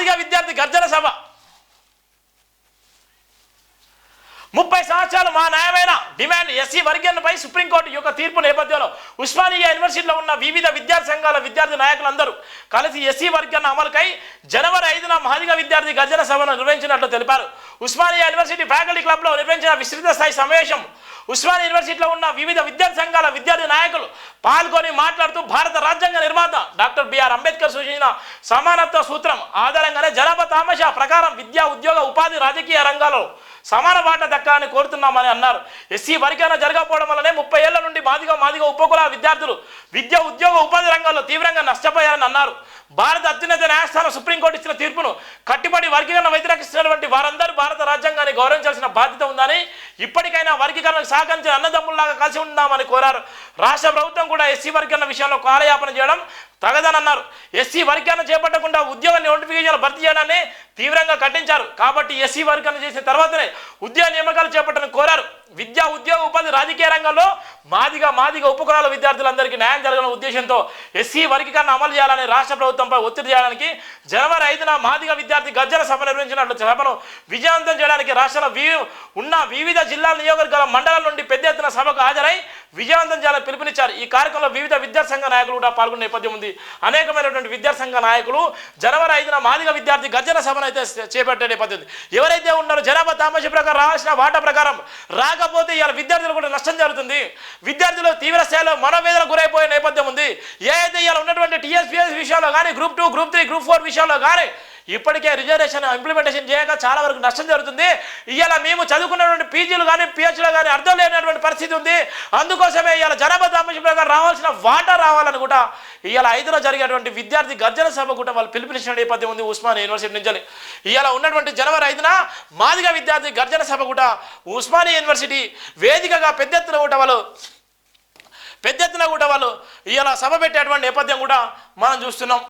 మాదిగా విద్యార్థి గర్జన సభ. ముప్పై సంవత్సరాలు మా న్యాయమైన డిమాండ్ ఎస్సీ వర్గీకరణపై సుప్రీంకోర్టు యొక్క తీర్పు నేపథ్యంలో ఉస్మానియా యూనివర్సిటీలో ఉన్న వివిధ విద్యార్థి సంఘాల విద్యార్థి నాయకులందరూ కలిసి ఎస్సీ వర్గన్ అమలుకై జనవరి ఐదున మాదిగ విద్యార్థి గర్జన సభను నిర్వహించినట్లు తెలిపారు. ఉస్మానియా యూనివర్సిటీ ఫ్యాకల్టీ క్లబ్లో నిర్వహించిన విస్తృత స్థాయి సమావేశం ఉస్మానియా యూనివర్సిటీలో ఉన్న వివిధ విద్యార్థి సంఘాల విద్యార్థి నాయకులు పాల్గొని మాట్లాడుతూ భారత రాజ్యాంగ నిర్మాత డాక్టర్ బిఆర్ అంబేద్కర్ సూచించిన సమానత్వ సూత్రం ఆధారంగానే జనాభా తామషా ప్రకారం విద్యా ఉద్యోగ ఉపాధి రాజకీయ రంగాల్లో సమాన వాటా దక్కాలని కోరుతున్నామని అన్నారు. ఎస్సీ వర్గీకరణ జరగకపోవడం వల్లనే ముప్పై ఏళ్ళ నుండి మాదిగా మాదిగా ఉపకుల విద్యార్థులు విద్య ఉద్యోగ ఉపాధి రంగాల్లో తీవ్రంగా నష్టపోయారని అన్నారు. భారత అత్యున్నత న్యాయస్థానం సుప్రీంకోర్టు ఇచ్చిన తీర్పును కట్టుబడి వర్గీకరణ వ్యతిరేకిస్తున్నటువంటి వారందరూ భారత రాజ్యాంగాన్ని గౌరవించాల్సిన బాధ్యత ఉందని ఇప్పటికైనా వర్గీకరణకు సహకరించిన అన్నదమ్ముల్లాగా కలిసి ఉందామని కోరారు. రాష్ట్ర ప్రభుత్వం కూడా ఎస్సీ వర్గీకరణ విషయంలో కాలయాపన చేయడం తగదనన్నారు. ఎస్సీ వర్గీకరణ చేపట్టకుండా ఉద్యోగ నోటిఫికేషన్ భర్తీ చేయడాన్ని తీవ్రంగా ఖండించారు. కాబట్టి ఎస్సీ వర్గాలు చేసిన తర్వాతనే ఉద్యోగ నియామకాలు చేపట్టని కోరారు. విద్యా ఉద్యోగ ఉపాధి రాజకీయ రంగంలో మాదిగా మాదిగా ఉపకులాల విద్యార్థులందరికీ న్యాయం జరగని ఉద్దేశంతో ఎస్సీ వర్గీకరణ అమలు చేయాలని రాష్ట్ర ప్రభుత్వంపై ఒత్తిడి చేయడానికి జనవరి ఐదున మాదిగా విద్యార్థి గర్జన సభ నిర్వహించినట్లు సభను విజయవంతం చేయడానికి రాష్ట్రంలో వి ఉన్న వివిధ జిల్లాల నియోజకవర్గాల మండలాల నుండి పెద్ద ఎత్తున సభకు హాజరై విజయవంతం చేయాలని పిలుపునిచ్చారు. ఈ కార్యక్రమంలో వివిధ విద్యాసంఘ నాయకులు కూడా పాల్గొన్న నేపథ్యం ఉంది. అనేకమైనటువంటి విద్యాసంఘ నాయకులు జనవరి ఐదున మాదిగ విద్యార్థి గర్జన సభను అయితే చేపట్టే పద్ధతి. ఎవరైతే ఉన్నారో జనాభా తామస ప్రకారం రావాల్సిన వాటా ప్రకారం రాకపోతే ఇవాళ విద్యార్థులు కూడా నష్టం జరుగుతుంది. విద్యార్థులు తీవ్ర స్థాయిలో మనోవేదన గురైపోయే నేపథ్యం ఉంది. ఏ అయితే ఇవాళ ఉన్నటువంటి టీఎస్పీఎస్ విషయంలో కానీ group two group three group four విషయంలో కానీ ఇప్పటికే రిజర్వేషన్ ఇంప్లిమెంటేషన్ చేయక చాలా వరకు నష్టం జరుగుతుంది. ఇవాళ మేము చదువుకున్నటువంటి పీజీలు కానీ పిహెచ్లు కానీ అర్థం లేనటువంటి పరిస్థితి ఉంది. అందుకోసమే ఇవాళ జనాభా తామస ప్రకారం రావాల్సిన వాటా రావాలని కూడా ఇవాళ ఐదులో జరిగేటువంటి విద్యార్థి గర్జన సభ కూడా వాళ్ళు పిలిపించిన నేపథ్యం ఉంది ఉస్మానియా యూనివర్సిటీ నుంచి ఇవాళ ఉన్నటువంటి జనవరి ఐదున మాదిగ విద్యార్థి గర్జన సభ కూడా ఉస్మానియా యూనివర్సిటీ వేదికగా పెద్ద ఎత్తున కూడా వాళ్ళు పెద్ద ఎత్తున కూడా వాళ్ళు ఇవాళ సభ పెట్టేటువంటి నేపథ్యం కూడా మనం చూస్తున్నాం.